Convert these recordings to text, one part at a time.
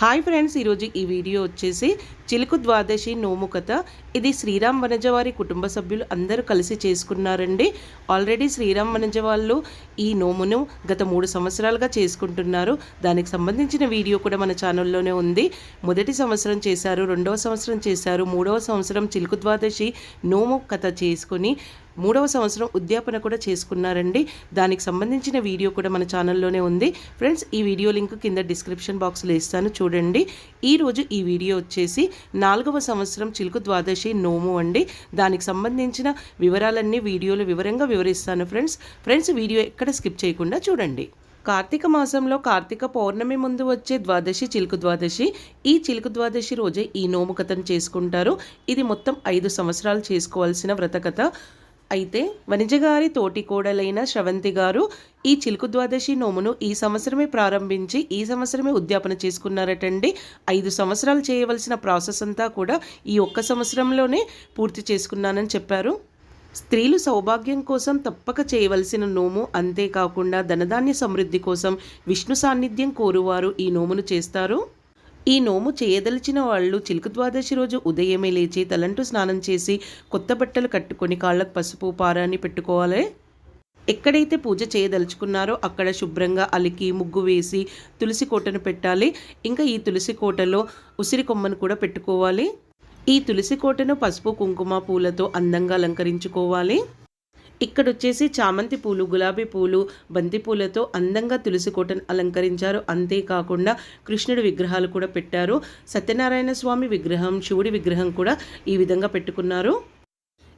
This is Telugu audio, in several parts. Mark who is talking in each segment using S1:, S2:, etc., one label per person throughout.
S1: హాయ్ ఫ్రెండ్స్ ఈరోజు ఈ వీడియో వచ్చేసి చిలుకు ద్వాదశి నోము కథ ఇది శ్రీరామ్ వనజ వారి కుటుంబ సభ్యులు అందరూ కలిసి చేసుకున్నారండి. ఆల్రెడీ శ్రీరామ్ వనజ వాళ్ళు ఈ నోమును గత మూడు సంవత్సరాలుగా చేసుకుంటున్నారు. దానికి సంబంధించిన వీడియో కూడా మన ఛానల్లోనే ఉంది. మొదటి సంవత్సరం చేశారు రెండవ సంవత్సరం చేశారు మూడవ సంవత్సరం చిలుకు ద్వాదశి నోము కథ చేసుకొని మూడవ సంవత్సరం ఉద్యాపన కూడా చేసుకున్నారండి. దానికి సంబంధించిన వీడియో కూడా మన ఛానల్లోనే ఉంది. ఫ్రెండ్స్ ఈ వీడియో లింక్ కింద డిస్క్రిప్షన్ బాక్స్లో ఇస్తాను చూడండి. ఈరోజు ఈ వీడియో వచ్చేసి నాలుగవ సంవత్సరం చిలుకు ద్వాదశి నోము అండి. దానికి సంబంధించిన వివరాలన్నీ వీడియోలో వివరంగా వివరిస్తాను ఫ్రెండ్స్. ఫ్రెండ్స్ వీడియో ఎక్కడ స్కిప్ చేయకుండా చూడండి. కార్తీక మాసంలో కార్తీక పౌర్ణమి ముందు వచ్చే ద్వాదశి చిలుకు ద్వాదశి. ఈ చిలుకు ద్వాదశి రోజే ఈ నోము కథను చేసుకుంటారు. ఇది మొత్తం ఐదు సంవత్సరాలు చేసుకోవాల్సిన వ్రతకథ. అయితే వనిజగారి తోటి కోడలైన శ్రవంతి గారు ఈ చిలుకు ద్వాదశి నోమును ఈ సంవత్సరమే ప్రారంభించి ఈ సంవత్సరమే ఉద్యాపన చేసుకున్నారటండి. ఐదు సంవత్సరాలు చేయవలసిన ప్రాసెస్ అంతా కూడా ఈ ఒక్క సంవత్సరంలోనే పూర్తి చేసుకున్నానని చెప్పారు. స్త్రీలు సౌభాగ్యం కోసం తప్పక చేయవలసిన నోము అంతేకాకుండా ధనధాన్య సమృద్ధి కోసం విష్ణు సాన్నిధ్యం కోరువారు ఈ నోమును చేస్తారు. ఈ నోము చేయదలిచిన వాళ్ళు చిలుకు ద్వాదశి రోజు ఉదయమే లేచి తలంటు స్నానం చేసి కొత్త బట్టలు కట్టుకొని కాళ్ళకు పసుపు పారాన్ని పెట్టుకోవాలి. ఎక్కడైతే పూజ చేయదలుచుకున్నారో అక్కడ శుభ్రంగా అలికి ముగ్గు వేసి తులసి కోటను పెట్టాలి. ఇంకా ఈ తులసి కోటలో ఉసిరి కొమ్మను కూడా పెట్టుకోవాలి. ఈ తులసి కోటను పసుపు కుంకుమ పూలతో అందంగా అలంకరించుకోవాలి. ఇక్కడ వచ్చేసి చామంతి పూలు గులాబీ పూలు బంతి పూలతో అందంగా తులసి కోటను అలంకరించారు. అంతేకాకుండా కృష్ణుడి విగ్రహాలు కూడా పెట్టారు. సత్యనారాయణ స్వామి విగ్రహం శివుడి విగ్రహం కూడా ఈ విధంగా పెట్టుకున్నారు.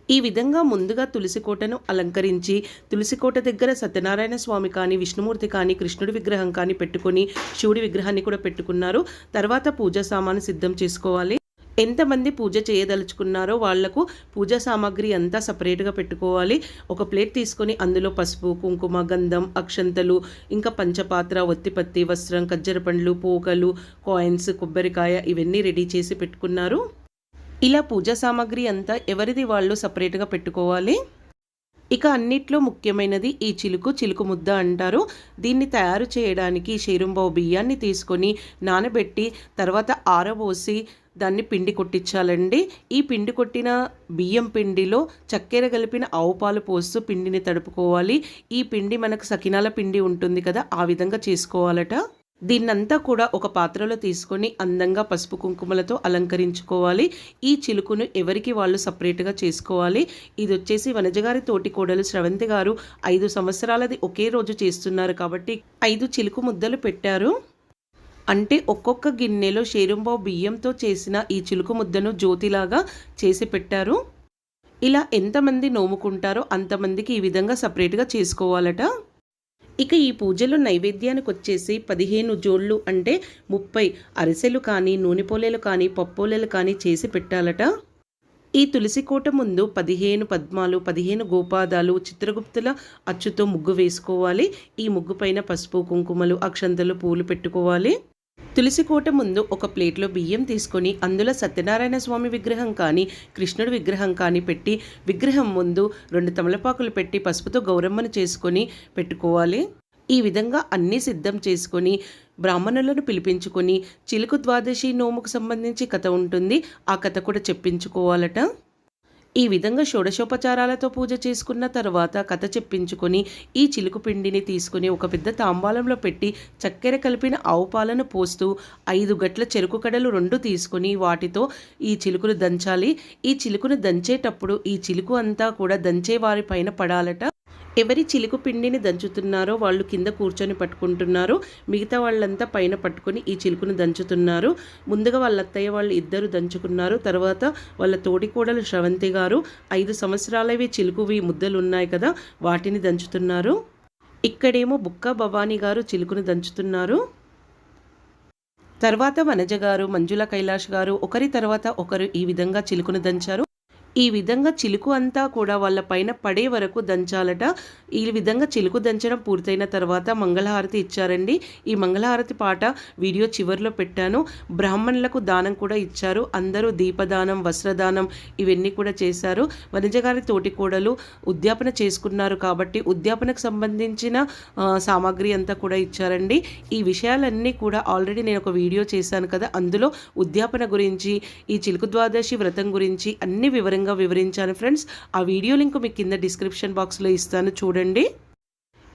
S1: ఈ విధంగా ముందుగా తులసికోటను అలంకరించి తులసికోట దగ్గర సత్యనారాయణ స్వామి కానీ విష్ణుమూర్తి కానీ కృష్ణుడి విగ్రహం కానీ పెట్టుకొని శివుడి విగ్రహాన్ని కూడా పెట్టుకున్నారు. తర్వాత పూజా సామాను సిద్ధం చేసుకోవాలి. ఎంతమంది పూజ చేయదలుచుకున్నారో వాళ్ళకు పూజా సామాగ్రి అంతా సపరేట్గా పెట్టుకోవాలి. ఒక ప్లేట్ తీసుకొని అందులో పసుపు కుంకుమ గంధం అక్షంతలు ఇంకా పంచపాత్ర ఒత్తిపత్తి వస్త్రం కజ్జర పండ్లు పోకలు కాయిన్స్ కొబ్బరికాయ ఇవన్నీ రెడీ చేసి పెట్టుకున్నారు. ఇలా పూజా సామాగ్రి అంతా ఎవరిది వాళ్ళు సపరేట్గా పెట్టుకోవాలి? ఇక అన్నిట్లో ముఖ్యమైనది ఈ చిలుకు చిలుకు ముద్ద అంటారు. దీన్ని తయారు చేయడానికి షేరుంబావు బియ్యాన్ని తీసుకొని నానబెట్టి తర్వాత ఆరబోసి దాన్ని పిండి కొట్టించాలండి. ఈ పిండి కొట్టిన బియ్యం పిండిలో చక్కెర కలిపిన ఆవు పాలు పోస్తూ పిండిని తడుపుకోవాలి. ఈ పిండి మనకు సకినాల పిండి ఉంటుంది కదా ఆ విధంగా చేసుకోవాలట. దీన్నంతా కూడా ఒక పాత్రలో తీసుకొని అందంగా పసుపు కుంకుమలతో అలంకరించుకోవాలి. ఈ చిలుకును ఎవరికి వాళ్ళు సపరేట్గా చేసుకోవాలి. ఇది వచ్చేసి వనజగారి తోటి కోడలు శ్రవంతి గారు ఐదు సంవత్సరాలది ఒకే రోజు చేస్తున్నారు కాబట్టి ఐదు చిలుకు ముద్దలు పెట్టారు. అంటే ఒక్కొక్క గిన్నెలో షేరుంబావు బియ్యంతో చేసిన ఈ చిలుకు ముద్దను జ్యోతిలాగా చేసి పెట్టారు. ఇలా ఎంతమంది నోముకుంటారో అంతమందికి ఈ విధంగా సపరేట్గా చేసుకోవాలట. ఇక ఈ పూజలో నైవేద్యానికి వచ్చేసి పదిహేను జోళ్ళు అంటే ముప్పై అరిసెలు కానీ నూనె పోలేలు కానీ పప్పోలేలు కానీ చేసి పెట్టాలట. ఈ తులసి కోట ముందు పదిహేను పద్మాలు పదిహేను గోపాదాలు చిత్రగుప్తుల అచ్చుతో ముగ్గు వేసుకోవాలి. ఈ ముగ్గు పైన పసుపు కుంకుమలు అక్షంతలు పూలు పెట్టుకోవాలి. తులసి కోట ముందు ఒక ప్లేట్లో బియ్యం తీసుకొని అందులో సత్యనారాయణ స్వామి విగ్రహం కానీ కృష్ణుడి విగ్రహం కానీ పెట్టి విగ్రహం ముందు రెండు తమలపాకులు పెట్టి పసుపుతో గౌరమ్మను చేసుకొని పెట్టుకోవాలి. ఈ విధంగా అన్నీ సిద్ధం చేసుకొని బ్రాహ్మణులను పిలిపించుకొని చిలుకు ద్వాదశి నోముకు సంబంధించి కథ ఉంటుంది. ఆ కథ కూడా చెప్పించుకోవాలట. ఈ విధంగా షోడశోపచారాలతో పూజ చేసుకున్న తర్వాత కథ చెప్పించుకొని ఈ చిలుకు పిండిని తీసుకుని ఒక పెద్ద తాంబాలంలో పెట్టి చక్కెర కలిపిన ఆవు పాలను పోస్తూ ఐదు గట్ల చెరుకు కడలు రెండు తీసుకొని వాటితో ఈ చిలుకును దంచాలి. ఈ చిలుకును దంచేటప్పుడు ఈ చిలుకు అంతా కూడా దంచే వారి పైన పడాలట. ఎవరి చిలుకు పిండిని దంచుతున్నారో వాళ్ళు కింద కూర్చొని పట్టుకుంటున్నారు. మిగతా వాళ్ళంతా పైన పట్టుకొని ఈ చిలుకును దంచుతున్నారు. ముందుగా వాళ్ళ అత్తయ్య వాళ్ళు ఇద్దరు దంచుకున్నారు. తర్వాత వాళ్ళ తోడికోడలు శ్రవంతి గారు ఐదు సంవత్సరాలవి చిలుకువి ముద్దలు ఉన్నాయి కదా వాటిని దంచుతున్నారు. ఇక్కడేమో బుక్క భవానీ గారు చిలుకును దంచుతున్నారు. తర్వాత వనజ గారు మంజుల కైలాష్ గారు ఒకరి తర్వాత ఒకరు ఈ విధంగా చిలుకును దంచారు. ఈ విధంగా చిలుకు అంతా కూడా వాళ్ళ పైన పడే వరకు దంచాలట. ఈ విధంగా చిలుకు దంచడం పూర్తయిన తర్వాత మంగళహారతి ఇచ్చారండి. ఈ మంగళహారతి పాట వీడియో చివరిలో పెట్టాను. బ్రాహ్మణులకు దానం కూడా ఇచ్చారు. అందరూ దీపదానం వస్త్రదానం ఇవన్నీ కూడా చేశారు. వనిజగారి తోటి కోడలు ఉద్యాపన చేసుకున్నారు కాబట్టి ఉద్యాపనకు సంబంధించిన సామాగ్రి అంతా కూడా ఇచ్చారండి. ఈ విషయాలన్నీ కూడా ఆల్రెడీ నేను ఒక వీడియో చేశాను కదా. అందులో ఉద్యాపన గురించి ఈ చిలుకు ద్వాదశి వ్రతం గురించి అన్ని వివరంగా వివరించాను ఫ్రెండ్స్. ఆ వీడియో లింక్ మీకు కింద డిస్క్రిప్షన్ బాక్స్లో ఇస్తాను. చూడండి.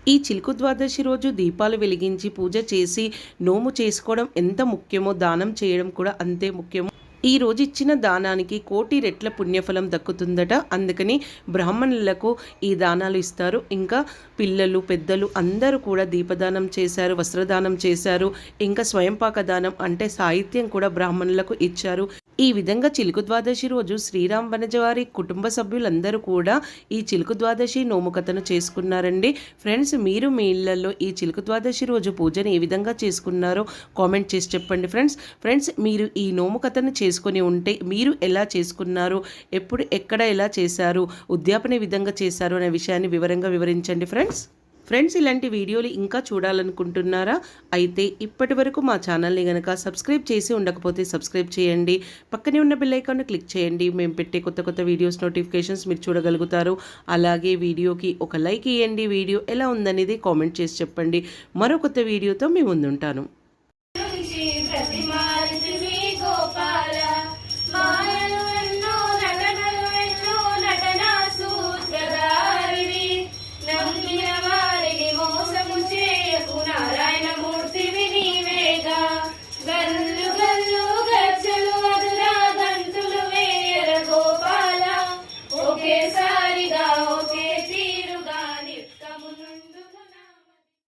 S1: ఈ చిలుకు ద్వాదశి రోజు దీపాలు వెలిగించి పూజ చేసి నోము చేసుకోవడం ఎంత ముఖ్యమో దానం చేయడం కూడా అంతే ముఖ్యమో. ఈ రోజు ఇచ్చిన దానానికి కోటి రెట్ల పుణ్యఫలం దక్కుతుందట. అందుకని బ్రాహ్మణులకు ఈ దానాలు ఇస్తారు. ఇంకా పిల్లలు పెద్దలు అందరూ కూడా దీపదానం చేశారు వస్త్రదానం చేశారు. ఇంకా స్వయంపాక దానం అంటే సాహిత్యం కూడా బ్రాహ్మణులకు ఇచ్చారు. ఈ విధంగా చిలుకు ద్వాదశి రోజు శ్రీరామ్ వనజవారి కుటుంబ సభ్యులందరూ కూడా ఈ చిలుకు ద్వాదశి నోముకతను చేసుకున్నారండి. ఫ్రెండ్స్ మీరు మీ ఇళ్ళలో ఈ చిలుకు ద్వాదశి రోజు పూజను ఏ విధంగా చేసుకున్నారో కామెంట్ చేసి చెప్పండి ఫ్రెండ్స్ ఫ్రెండ్స్ మీరు ఈ నోముకతను చేసుకొని ఉంటే మీరు ఎలా చేసుకున్నారు? ఎప్పుడు ఎక్కడ ఎలా చేశారు? ఉద్యాపన విధంగా చేశారు? అనే విషయాన్ని వివరంగా వివరించండి ఫ్రెండ్స్ ఫ్రెండ్స్ ఇలాంటి వీడియోలు ఇంకా చూడాలనుకుంటున్నారా? అయితే ఇప్పటి వరకు మా ఛానల్ని కనుక సబ్స్క్రైబ్ చేసి ఉండకపోతే సబ్స్క్రైబ్ చేయండి. పక్కనే ఉన్న బెల్ క్లిక్ చేయండి. మేము పెట్టే కొత్త కొత్త వీడియోస్ నోటిఫికేషన్స్ మీరు చూడగలుగుతారు. అలాగే వీడియోకి ఒక లైక్ ఇవ్వండి వీడియో ఎలా ఉందనేది కామెంట్ చేసి చెప్పండి. మరో కొత్త వీడియోతో మీ ముందుంటాను.